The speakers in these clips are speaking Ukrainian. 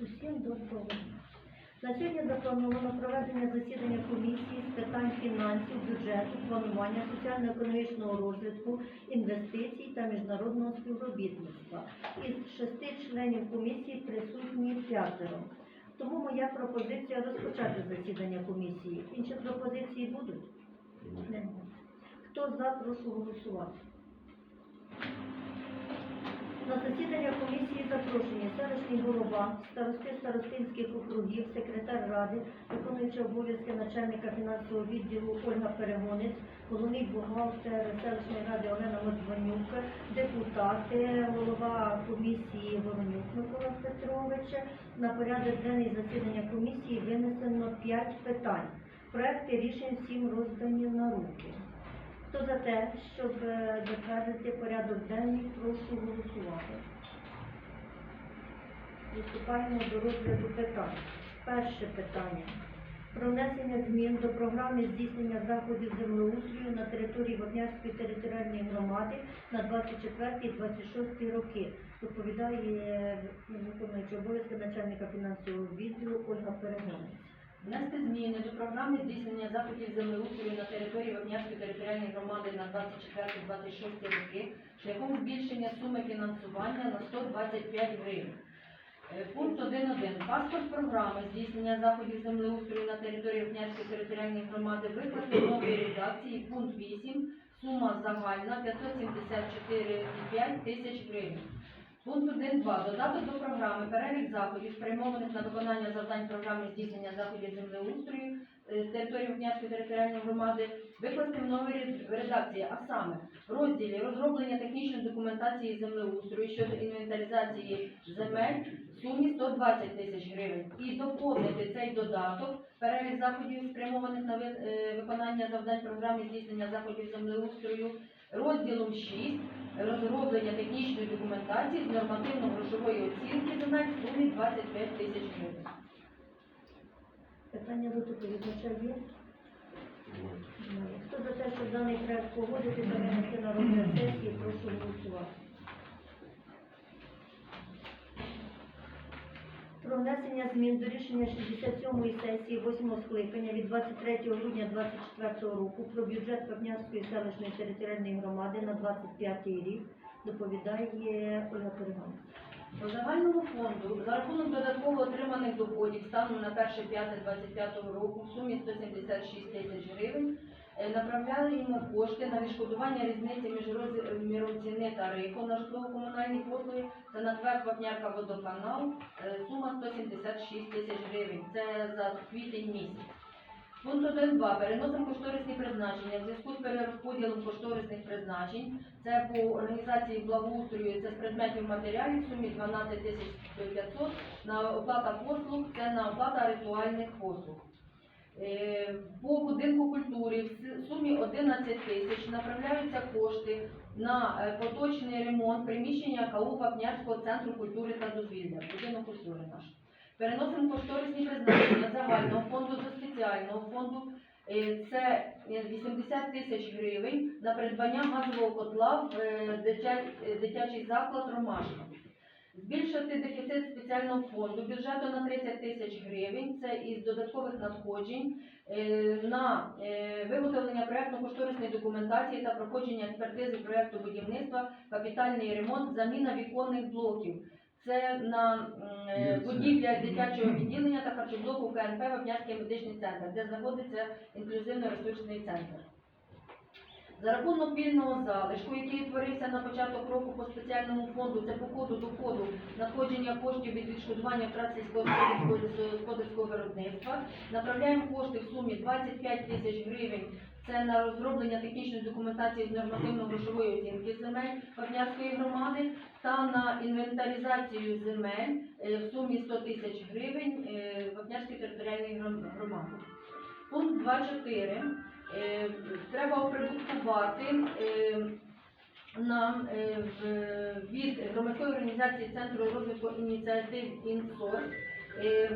Усім доброго. дня. На сьогодні заплановано проведення засідання комісії з питань фінансів, бюджету, планування соціально-економічного розвитку, інвестицій та міжнародного співробітництва. Із шести членів комісії присутні п'ятеро. Тому моя пропозиція розпочати засідання комісії. Інші пропозиції будуть? Немає. Хто за, прошу голосувати. На засідання комісії запрошені селищний голова, старости старостинських округів, секретар ради, виконуючий обов'язки начальника фінансового відділу Ольга Перегонець, головний бухгалтер селищної ради Олена Модзвонюк, депутати, голова комісії Воронюк Микола Петрович. На порядок денний засідання комісії винесено 5 питань. Проекти рішень всім роздані на руки. Хто за те, щоб е, затвердити порядок денний, прошу голосувати. Приступаємо до розгляду питань. Перше питання. Про внесення змін до програми здійснення заходів землеустрою на території Вапнярської територіальної громади на 24-26 роки. Доповідає е, виконуючий обов'язки начальника фінансового відділу Ольга Перегонець. Внести зміни до програми здійснення заходів землеустрою на території Вапнярської територіальної громади на 24-26 роки шляхом збільшення суми фінансування на 125 гривень. Е, Пункт 1.1. Паспорт програми здійснення заходів землеустрою на території Вапнярської територіальної громади викласти в новій редакції. Пункт 8. Сума загальна 574,5 тисяч гривень. Пункт 1.2. Додаток до програми перелік заходів, спрямованих на виконання завдань програми здійснення заходів землеустрою е, території Вапнярської територіальної громади викласти в новій редакції, а саме розділі розроблення технічної документації землеустрою щодо інвентаризації земель в сумі 120 тисяч гривень і доповнити цей додаток перелік заходів, спрямованих на е, виконання завдань програми здійснення заходів землеустрою розділом 6 розроблення технічної документації з нормативно-грошової оцінки земель в сумі 25 тисяч гривень. Питання до доповідача є? Хто за те, щоб даний проект погодити за на розгляд сесії, прошу голосувати. Про внесення змін до рішення 67-ї сесії 8-го скликання від 23 грудня 2024 року про бюджет Папнярської селищної територіальної громади на 25 рік доповідає Ольга Переган. По загальному фонду за рахунок додатково отриманих доходів станом на 1.5.25 року в сумі 176 тисяч гривень е, направляємо кошти на відшкодування різниці між роз- міром ціни тарифу на житлово-комунальні послуги та на ТВЕК Вапнярка водоканал е, сума 176 тисяч гривень. Це за квітень місяць. Пункт 1.2. Переносимо кошторисні призначення. В зв'язку з перерозподілом кошторисних призначень це по організації благоустрою, це з предметів матеріалів в сумі 12 тисяч 500, на оплата послуг, це на оплата ритуальних послуг. Е, По будинку культури в сумі 11 тисяч направляються кошти на е, поточний ремонт приміщення КАУ Вапнярського центру культури та дозвілля, будинок культури наш. Переносимо кошторисні призначення загального фонду до спеціального фонду. Е, Це е, 80 тисяч гривень на придбання газового котла в дитя- дитячий заклад Ромашка. Збільшити дефіцит спеціального фонду бюджету на 30 тисяч гривень. Це із додаткових надходжень е, на е, виготовлення проектно-кошторисної документації та проходження експертизи проекту будівництва, капітальний ремонт, заміна віконних блоків. Це на е, будівля дитячого відділення та харчоблоку КНП Вапнярський медичний центр, де знаходиться інклюзивно-ресурсний центр. За рахунок вільного залишку, який утворився на початок року по спеціальному фонду, це по ходу доходу надходження коштів від відшкодування втрат сільськогосподарського виробництва, направляємо кошти в сумі 25 тисяч гривень. Це на розроблення технічної документації з нормативно-грошової оцінки земель Вапнярської громади та на інвентаризацію земель е, в сумі 100 тисяч гривень е, Вапнярської територіальної громади. Пункт 2.4. Е, Треба оприбуткувати е, нам е, від громадської організації Центру розвитку ініціатив «Інсорс». Е,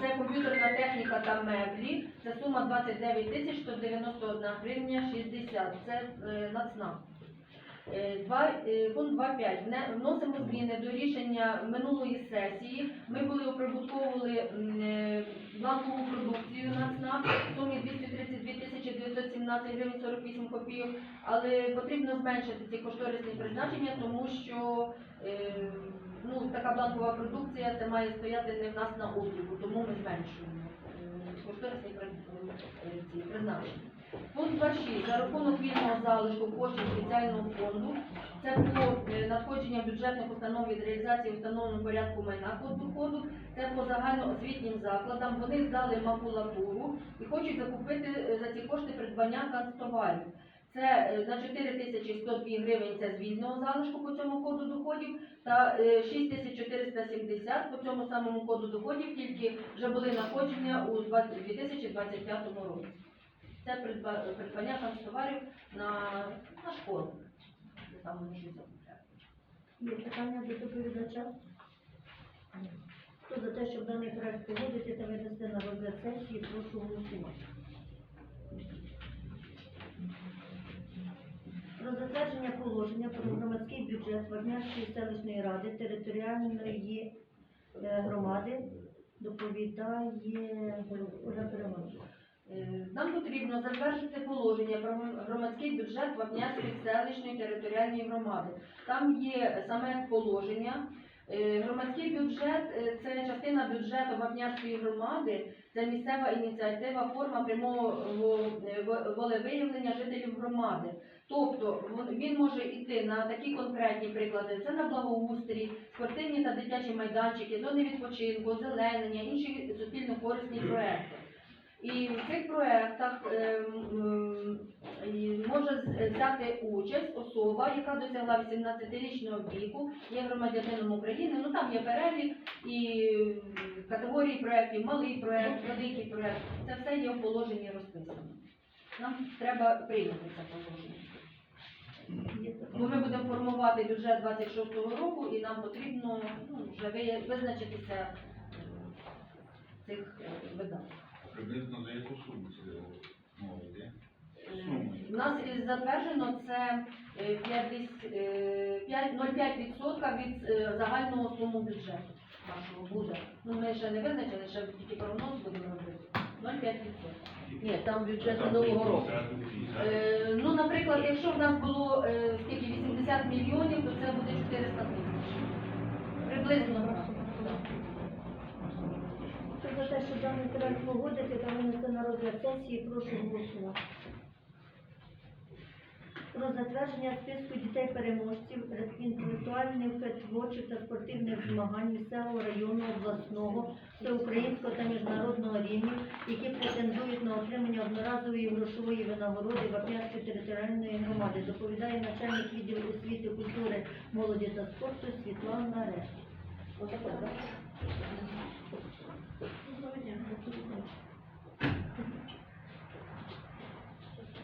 Це комп'ютерна техніка та меблі. Це сума 29 тисяч 191 гривня 60. Це е, пункт 2.5. Вносимо зміни до рішення минулої сесії. Ми були оприбутковували бланкову продукцію на ЦНАП в сумі 232 тисячі 917 гривень 48 копійок, але потрібно зменшити ці кошторисні призначення, тому що е, ну, така банкова продукція це має стояти не в нас на обліку, тому ми зменшуємо е, кошторисні е, призначення. Пункт 2.6. За рахунок вільного залишку коштів спеціального фонду. Це по е, надходження бюджетних установ від реалізації встановленого порядку майна код доходу. Це по загальноосвітнім закладам. Вони здали макулатуру і хочуть закупити е, за ці кошти придбання канцтоварів. Це е, на 4102 гривень це з вільного залишку по цьому коду доходів та е, 6470 по цьому самому коду доходів, тільки вже були надходження у 2025 році. Це придбання канцтоварів на, на школу. Саме ми щось закупляємо. Є питання до доповідача? Хто за те, щоб даний проект погодити та винести на розгляд сесії, прошу голосувати. Про затвердження положення про громадський бюджет Варнянської селищної ради територіальної е, громади доповідає Ольга Перемонова. Е, Нам потрібно затвердити положення про громадський бюджет Вапнярської селищної територіальної громади. Там є саме положення. Е, Громадський бюджет е, це частина бюджету Вапнярської громади, це місцева ініціатива, форма прямого волевиявлення жителів громади. Тобто він може йти на такі конкретні приклади: це на благоустрій, спортивні та дитячі майданчики, зони відпочинку, озеленення, інші суспільно корисні проекти. І в цих проєктах ем, ем, може взяти участь особа, яка досягла 18-річного віку, є громадянином України. Ну там є перелік і категорії проєктів, малий проєкт, великий проєкт. Це все є в положенні розписано. Нам треба прийняти це положення. Бо ми будемо формувати бюджет 26-го року, і нам потрібно ну, вже визначитися е, цих е, видатків. Приблизно за яку суму це мова йде? У нас затверджено це е, 50, е, п'ять- 0,5% від е, загального суму бюджету нашого буде. Ну ми ще не визначили, ще тільки прогноз будемо робити. 0,5%. Ні, там бюджет минулого року. Е, ну, наприклад, якщо в нас було е, скільки 80 мільйонів, то це буде 400 тисяч. Приблизно. так. За те, щоб даний проект погодити та винести на розгляд сесії, прошу голосувати. Про затвердження списку дітей-переможців інтелектуальних, творчих та спортивних змагань місцевого району обласного, всеукраїнського та міжнародного рівнів, які претендують на отримання одноразової грошової винагороди Вапнярської територіальної громади. Доповідає начальник відділу освіти, культури, молоді та спорту Світлана Реш.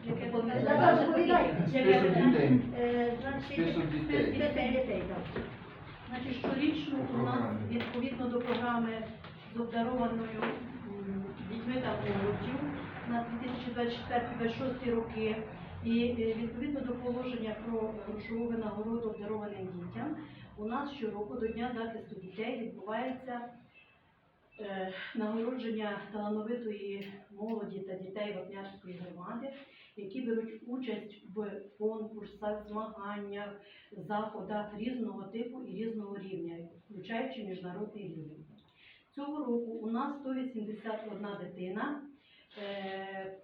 Яке. Список дітей. Е, Значить, Список дітей. список дітей, так. Значить, щорічно у нас Програми. відповідно до програми з обдарованою м, дітьми та молоддю на 2024-2026 роки і е, відповідно до положення про грошову винагороду обдарованим дітям, у нас щороку до Дня захисту дітей відбувається нагородження талановитої молоді та дітей Вапнярської громади, які беруть участь в конкурсах, змаганнях, заходах різного типу і різного рівня, включаючи міжнародний рівень. Цього року у нас 181 дитина е,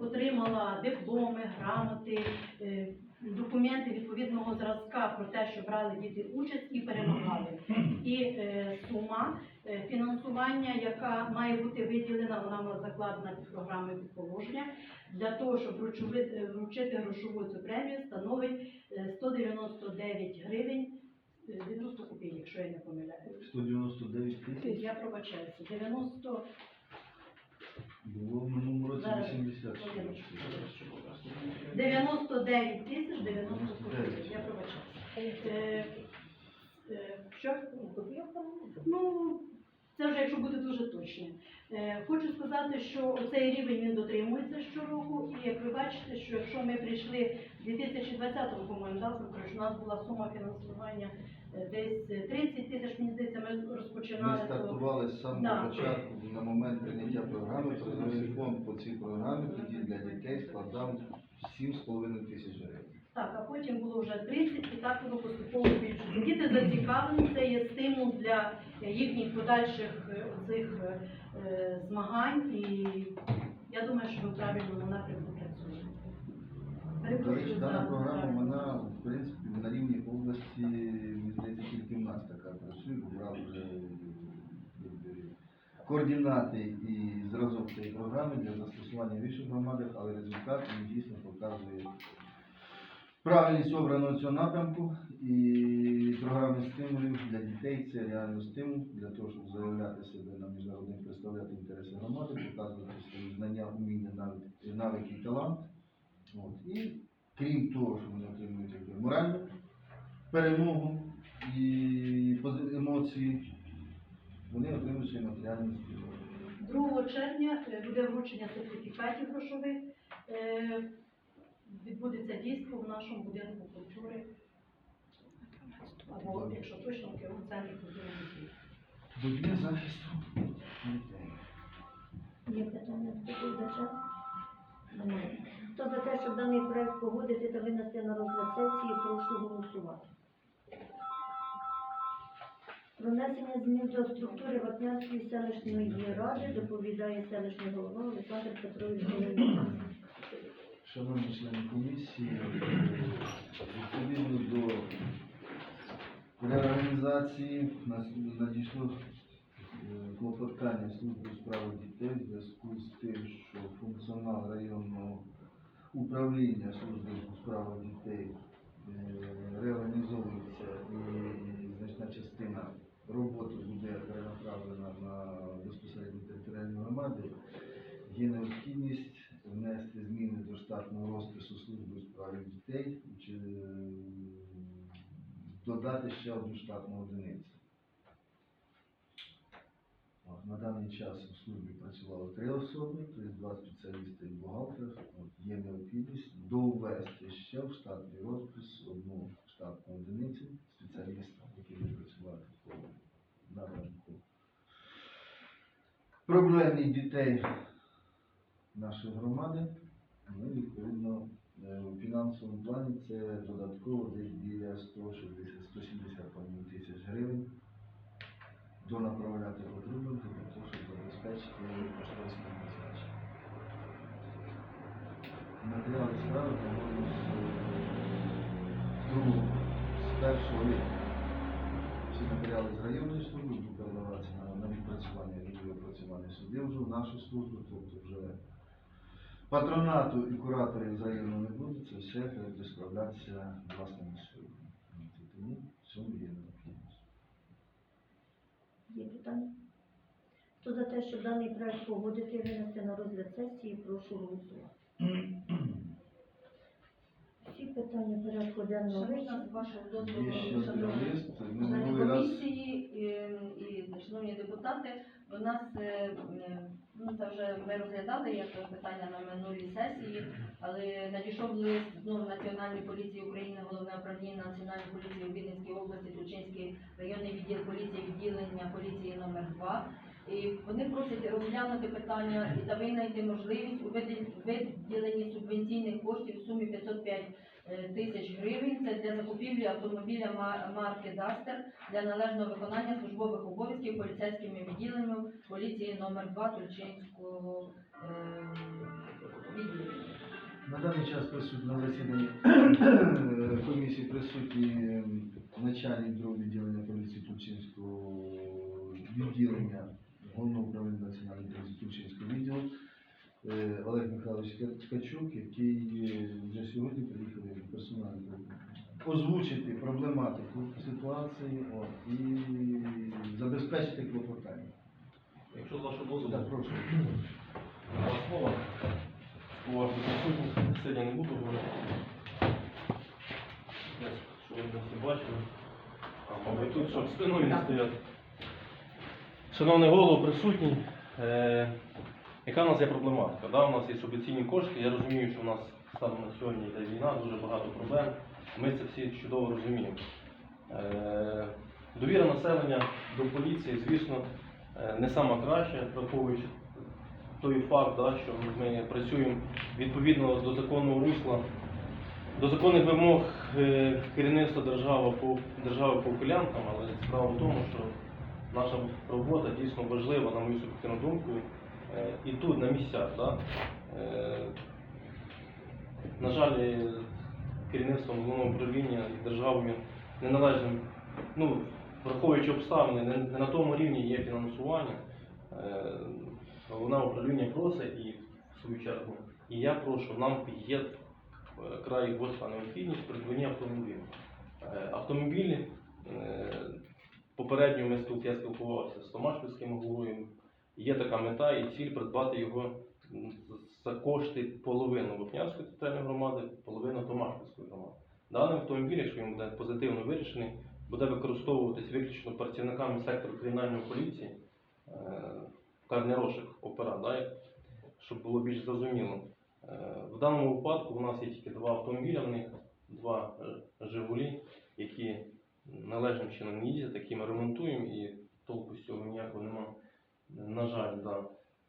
отримала дипломи, грамоти, е, документи відповідного зразка про те, що брали діти участь і перемагали. І е, сума е, фінансування, яка має бути виділена, вона була закладена під програмою під положення, для того, щоб вручови- е, вручити грошову цю премію, становить е, 199 гривень е, 90 копійок, якщо я не помиляюсь. 199 тисяч. Я пробачаюся. 90 Було в минулому році Зараз, 80. хвилиночку. 99 тисяч 90 копійок. Я пробачаюся. Е, е, Що? Ну, Це вже якщо бути дуже точним. Е, Хочу сказати, що цей рівень він дотримується щороку, і як ви бачите, що якщо ми прийшли в 2020 по-моєму, у нас була сума фінансування десь е, 30 тисяч, мені здається, ми Ми розпочинали. то- стартували з самого початку на момент прийняття програми, призовий фонд по цій програмі тоді для дітей складав 7,5 тисяч гривень. Так, а потім було вже 30 і так воно поступово збільшується. Діти зацікавлені, це є стимул для їхніх подальших е, оцих е, е, змагань, і я думаю, що ми в правильному напрямку. До речі, дана програма, вона, в принципі, на рівні області, мені здається, тільки в нас така працює, брав вже координати і зразок цієї програми для застосування в інших громадах, але результат він дійсно показує правильність обраного цього напрямку і програми стимулів для дітей це реально стимул для того, щоб заявляти себе на міжнародних, представляти інтереси громади, показувати свої знання, вміння, навик- навики і талант. От. І крім того, що вони отримують якби моральну перемогу і емоції, вони отримують ще й матеріальні стимули. 2 червня е, буде вручення сертифікатів грошових. Е, Відбудеться дійство в нашому будинку культури. Або, якщо точно, в центрі культури дітей. До Дня захисту дітей. Є питання до доповідача? Немає. Хто за те, щоб даний проект погодити та винести на розгляд сесії, прошу голосувати. Про внесення змін до структури Вапнянської селищної ради доповідає селищний голова Олександр Петрович Головин. Шановні члени комісії, відповідно до реорганізації нас надійшло е, клопотання служби у справах дітей в зв'язку з тим, що функціонал районного управління служби у справах дітей е, реорганізовується і значна частина роботи буде перенаправлена на безпосередньо територіальні громади. Є необхідність внести зміни до штатного розпису служби у справі дітей е, додати ще одну штатну одиницю. На даний час у службі працювало три особи, тобто два спеціалісти і бухгалтер. От, є необхідність доввести ще в штатний розпис одну штатну одиницю спеціаліста, який буде працювати по напрямку проблемних дітей нашої громади. Ну, відповідно, е, у фінансовому плані це додатково десь біля 160 170 тисяч гривень донаправляти потрібно для того, щоб забезпечити кошторисне призначення. Матеріали справи, по-моєму, з з з першого липня. Всі матеріали з районної служби будуть передаватися на, відпрацювання і опрацювання суди вже в нашу службу, тобто вже патронату і кураторів з району не буде, це все буде справлятися власними силами. Тому в цьому є. Є питання? Хто за те, щоб даний проект погодити і винести на розгляд сесії, прошу голосувати. Всі питання порядку денного Шановна, з вашого Є дозволу, ще один шановні лист, ми члени минулий раз комісії е, і шановні депутати, до нас е, е, ну це вже ми розглядали як питання на минулій сесії, але надійшов лист знову Національної поліції України, головне управління Національної поліції у Віденській області, Тульчинський районний відділ поліції, відділення поліції номер 2 І вони просять розглянути питання і та винайти можливість у виді- виділенні субвенційних коштів в сумі 505 е, тисяч гривень. Це для закупівлі автомобіля марки Дастер для належного виконання службових обов'язків поліцейськими відділеннями поліції номер 2 Тульчинського е, відділення. на даний час присутні на засіданні комісії присутні начальник другого відділення поліції Тульчинського відділення головного управління національної поліції Тульчинського відділу е, Олег Михайлович Ткачук, який е, вже сьогодні приїхав персонально озвучити проблематику ситуації от, і забезпечити клопотання. Якщо з вашого дозволу, Так, прошу. два слова. Уважно присутні, сьогодні не буду говорити. Десь, Що ви всі бачили. А, мабуть, тут, щоб спиною не стояти. Шановний голово, присутній, е, яка в нас є проблематика? Да, у нас є субвенційні кошти, я розумію, що у нас станом на сьогодні йде війна, дуже багато проблем. Ми це всі чудово розуміємо. Е, довіра населення до поліції, звісно, е, не сама краща, враховуючи той факт, да, що ми працюємо відповідно до законного русла, до законних вимог е, керівництва держави по держави по ухилянкам, але справа в тому, що наша робота дійсно важлива, на мою суб'єктивну думку, і тут, на місцях. Да? Е, На жаль, е, керівництвом головного управління і державою неналежним, ну, враховуючи обставини, не, на тому рівні є фінансування. Е, Головне управління просить і в свою чергу. І я прошу, нам є е, край гостра необхідність придбання автомобілів. Е, Автомобілі е, Попередньо ми я спілкувався з Томашпільським головою. Є така мета і ціль придбати його за кошти половину Вопнянської територіальної громади, половину Томашпільської громади. Даний автомобіль, якщо він буде позитивно вирішений, буде використовуватись виключно працівниками сектору кримінальної поліції, е, карнерошик опера, да, щоб було більш зрозуміло. Е, В даному випадку у нас є тільки два автомобіля, в них два е, Жигулі, які належним чином не їздять, які ми ремонтуємо і толку з цього ніякого нема. На жаль, да.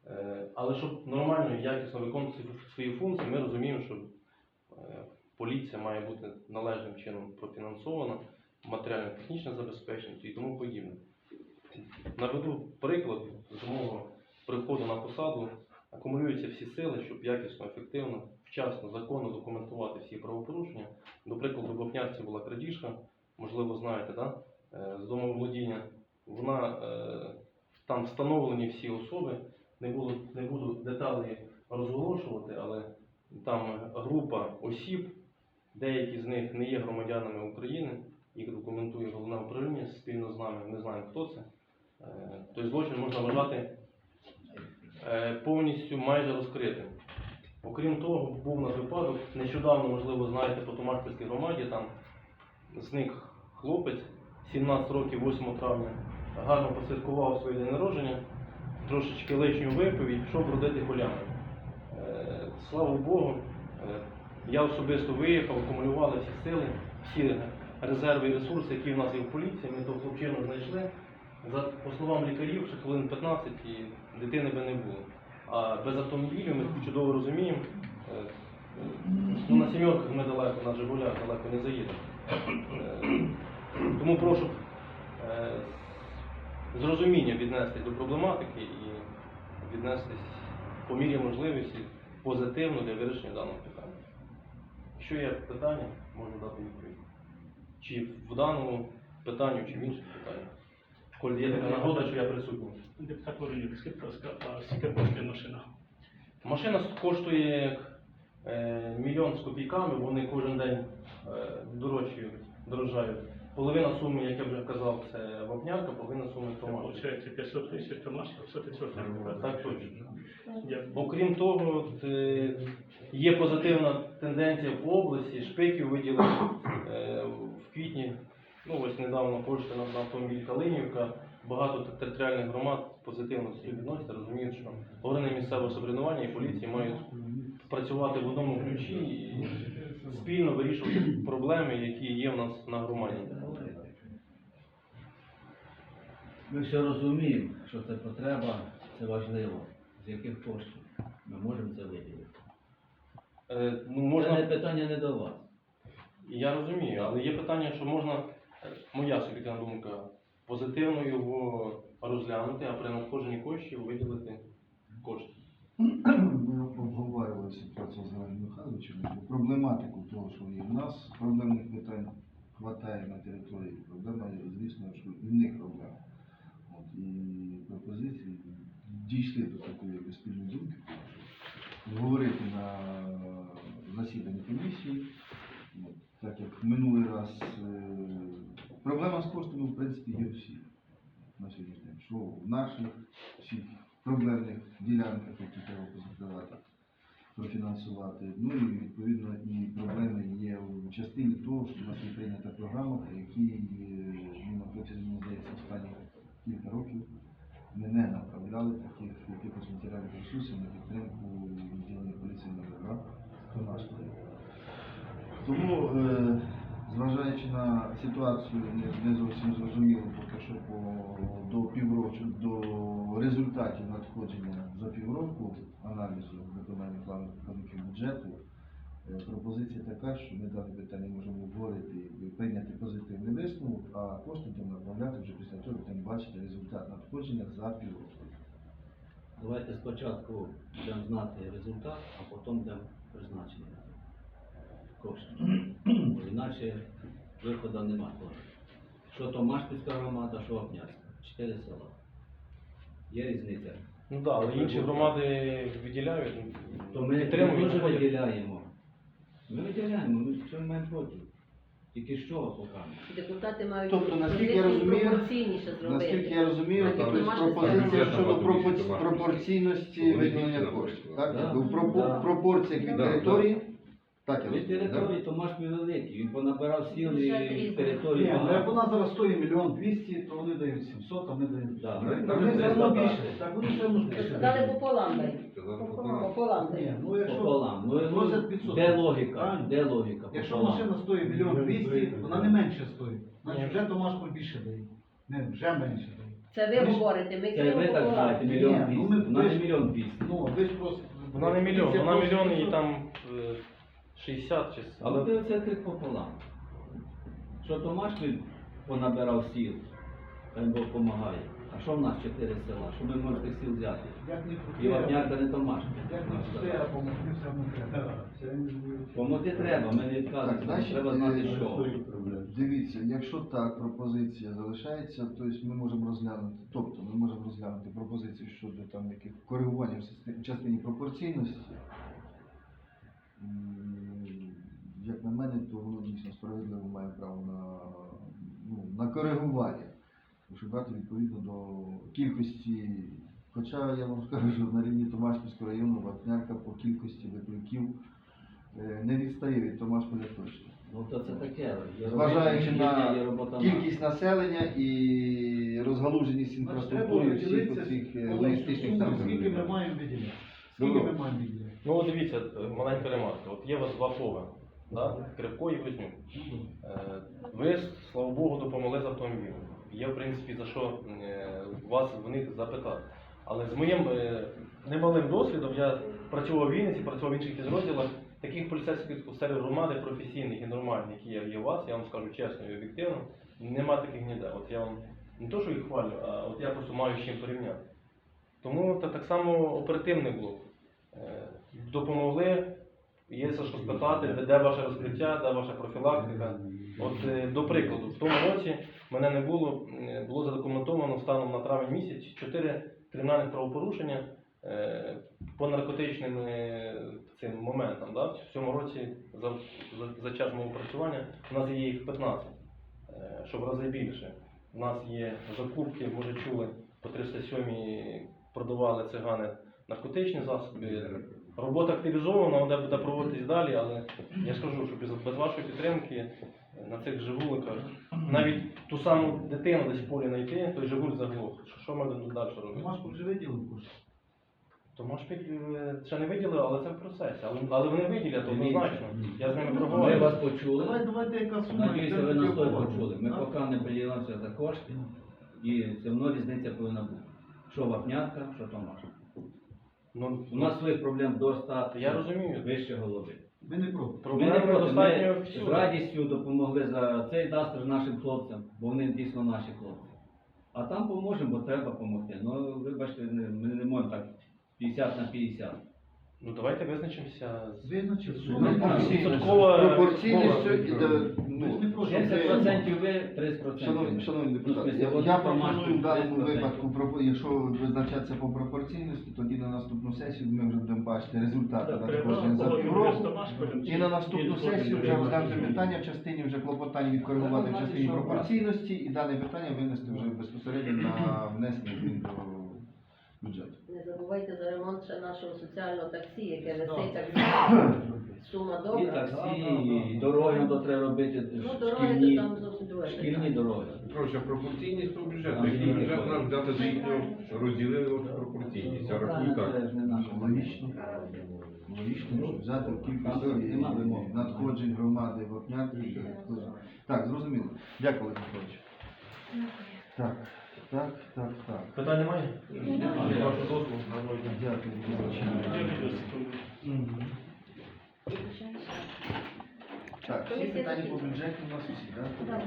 Е, Але щоб нормально і якісно виконувати свої функції, ми розуміємо, що е, поліція має бути належним чином профінансована, матеріально-технічне забезпечення і тому подібне. Наведу приклад з мого приходу на посаду. Акумулюються всі сили, щоб якісно, ефективно, вчасно, законно документувати всі правопорушення. До прикладу, в Бопнярці була крадіжка, можливо, знаєте, да? е, з домоволодіння. Вона там встановлені всі особи. Не буду, не буду деталі розголошувати, але там група осіб, деякі з них не є громадянами України, їх документує головне управління спільно з нами, не знаємо хто це. Е, Той злочин можна вважати е, повністю майже розкритим. Окрім того, був у нас випадок, нещодавно, можливо, знаєте, по Томашпільській громаді, там зник хлопець, 17 років, 8 травня, гарно посвяткував своє день народження, трошечки лишню випив і пішов бродити полями. Е, Слава Богу, е, я особисто виїхав, акумулювали всі сили, всі резерви і ресурси, які в нас є в поліції, ми того хлопчину знайшли. За, по словам лікарів, ще хвилин 15 і дитини би не було. А без автомобілів ми чудово розуміємо. е, Ну, на сімерках ми далеко, на Жигулях далеко не заїдемо. Тому прошу з розумінням віднестись до проблематики і віднестись по мірі можливості позитивно для вирішення даного питання. Якщо є питання, можу дати відповідь. Чи в даному питанні, чи в інших питаннях. Коль є така нагода, що я присутній. Депутат Воронюк, скільки коштує машина? Машина коштує е, мільйон з копійками, вони кожен день е, дорожчають, дорожають. Половина суми, як я вже казав, це вапнярка, половина суми Це томат. виходить 500 тисяч томаш, 500 тисяч Так точно. Дякую. Окрім того, от, е, є позитивна тенденція в області, шпиків виділили е, в квітні. Ну ось недавно кошти на, на автомобіль Калинівка. Багато територіальних громад позитивно до відносяться, розуміють, що органи місцевого самоврядування і поліції мають працювати в одному ключі і спільно вирішувати проблеми, які є в нас на громаді. Ми все розуміємо, що це потреба, це важливо. З яких коштів ми можемо це виділити. Е, ну, Це не питання не до вас. Я розумію, але є питання, що можна, е, моя суб'єктивна думка, позитивно його розглянути, а при надходженні коштів виділити кошти. Ми обговорювали ситуацію з Іваном Михайловичем, проблематику того, що є в нас, проблемних питань хватає на території. Проблема, звісно, що і в них проблема. От, і пропозиції дійшли до такої спільної думки, говорити на засіданні комісії, от, так як минулий раз е, проблема з коштами, в принципі, є всі на сьогоднішній день. Що в наших всіх проблемних ділянках, які треба позакривати, профінансувати. Ну і відповідно і проблеми є в частині того, що в нас є прийнята програма, по якій е, ну, на протязі, здається, останніх кілька років ми не направляли таких якихось матеріальних ресурсів на підтримку відділення поліції номер 2 до нашої. Тому, е, зважаючи на ситуацію, не зовсім зрозуміло поки що по, до півроку, до результатів надходження за півроку аналізу виконання плану бюджету, е, пропозиція така, що ми дане питання можемо обговорити і прийняти позитивний висновок, а кошти будемо направляти вже після того, будемо бачити результат надходження за півроку. Давайте спочатку будемо знати результат, а потім будемо призначення коштів. Іначе виходу нема теж. Що то Машпільська громада, що Вапнярська. Чотири села. Є різниця. Ну так, але інші громади виділяють, То ми підтримують. виходять. виділяємо. Ми виділяємо, ми що ми маємо проти. Тільки що поки. Депутати мають Тобто, наскільки я розумію, пропорційніше зробити. Наскільки я розумію, тільки тобто пропозиція щодо пропор- пропорційності виділення коштів. Так? Да. В пропо- Да. пропорціях від Да, да. території. Так, я Від розумію, території то Машпіль великий. Він понабирав сіл і території Ні, ну як багато. вона зараз стоїть мільйон двісті, то вони дають 700, а ми даємо. Да, ми- Так вони все одно більше. Так вони все одно більше. сказали дають. пополам дай. Сказали, Пополам. Пополам Ні, ну якщо, Пополам. Ну, ну, 500 де логіка? правильно? Де логіка? якщо Пополам. машина стоїть мільйон двісті, вона не менше стоїть. Значить вже Домашку більше дає. Не, вже менше дає. Це ви говорите, ми Це ви так знаєте, Ні, мільйон ну, двісті. ми- Вона не ж- мільйон двісті. Ну, ви ж просто... Вона не мільйон, вона мільйон і там 60 чи с- Але але це тих пополам. Що Томашпіль понабирав сіл, хай Бог допомагає. А що в нас чотири села? Що ми можемо тих сіл взяти? Як не І Вапнярка не Томашпіль. як не крути, а помогти все треба. Це він. Помогти треба, ми не відказуємо, значить, треба знати, е, що. Дивіться, якщо так пропозиція залишається, то есть ми можемо розглянути, тобто ми можемо розглянути пропозицію щодо там яких коригувань в системі- в частині пропорційності. Як на мене, то воно дійсно справедливо має право на, ну, на коригування, щоб брати відповідно до кількості. Хоча я вам скажу, що на рівні Томашпільського району Вапнярка по кількості викликів е, не відстає від Томашполя точно. Ну то це таке. Є Зважаючи на кількість населення і розгалуженість інфраструктури всіх виділитися, оцих е, логістичних суму, там. Скільки ми маємо виділяти? Скільки ми маємо виділяти? Ну от дивіться, маленька ремарка. От є у вас два фога, да? Кривко і Вознюк. Е, Ви, слава Богу, допомогли з автомобілем. Є, в принципі, за що е, вас в них запитати. Але з моїм е, немалим досвідом я працював в Вінниці, працював в інших підрозділах. Таких поліцейських серед громади професійних і нормальних, які є у вас, я вам скажу чесно і об'єктивно, нема таких ніде. От я вам не то, що їх хвалю, а от я просто маю з чим порівняти. Тому це так само оперативний блок. Допомогли, є що спитати, де, де ваше розкриття, де ваша профілактика. От е, до прикладу, в тому році мене не було, е, було задокументовано станом на травень місяць чотири кримінальних правопорушення е, по наркотичним цим моментам. Да? В цьому році за, за, за час мого працювання у нас є їх 15, е, що в рази більше. У нас є закупки, може чули, по 307 продавали цигани наркотичні засоби. Робота активізована, вона буде проводитись далі, але я ж кажу, що без, без вашої підтримки е, на цих жигуликах навіть ту саму дитину десь в полі знайти, той жигуль заглох. Що, що ми будемо далі робити? Домашку вже виділив кошти. Ж ще не виділили, але це в процесі. Але, але вони виділять однозначно. Я з ними Ми проговорю. вас почули. Давай, давайте яка сума. Надіюся, ви нас той почули. Ми поки не приділимося за кошти, і все одно різниця повинна бути. Що Вапнятка, що Томаш. Ну, У нас своїх проблем достатньо. Я розумію. Вище голови. Ми не проти. Ми не Проблеми проти, достатньо ми всюди. з радістю допомогли за цей дастер нашим хлопцям, бо вони дійсно наші хлопці. А там поможемо, бо треба допомогти. Ну, вибачте, не- ми не можемо так 50 на 50. Ну давайте визначимося з Визначив Ну. Відсоткова- Пропорційністю і де, ну, не проти. 70% ви, 30% Шановні, шановні Ну, депутати, я, я пропоную в даному випадку, пропо- якщо визначатися по пропорційності, тоді на наступну сесію ми вже будемо бачити результати Так, надходження за півроку. І на наступну сесію вже розглянути питання в частині вже клопотань відкоригувати в частині пропорційності і дане питання винести вже безпосередньо на внесення змін до бюджету. Не забувайте за ремонт ще нашого соціального таксі, яке висить так само. сума І добра. таксі, і дороги то треба робити, Ну, дороги шкільні, то там зовсім друге шкільні дороги. Коротше, пропорційність до бюджету. Який бюджет нам взяти до їхнього, розділили от пропорційність. А рахуй Це ж не наша Логічно. Логічно, щоб взяти в кількості Нема вимог. надходжень громади в Вапнярки. Так, зрозуміло. Дякую, Олег Миколаївич. Так, так, так, так. Питань немає? Немає. Вашого дозволу. Дякую. Мгм. Так, всі питання по бюджету у нас усі, так? Так.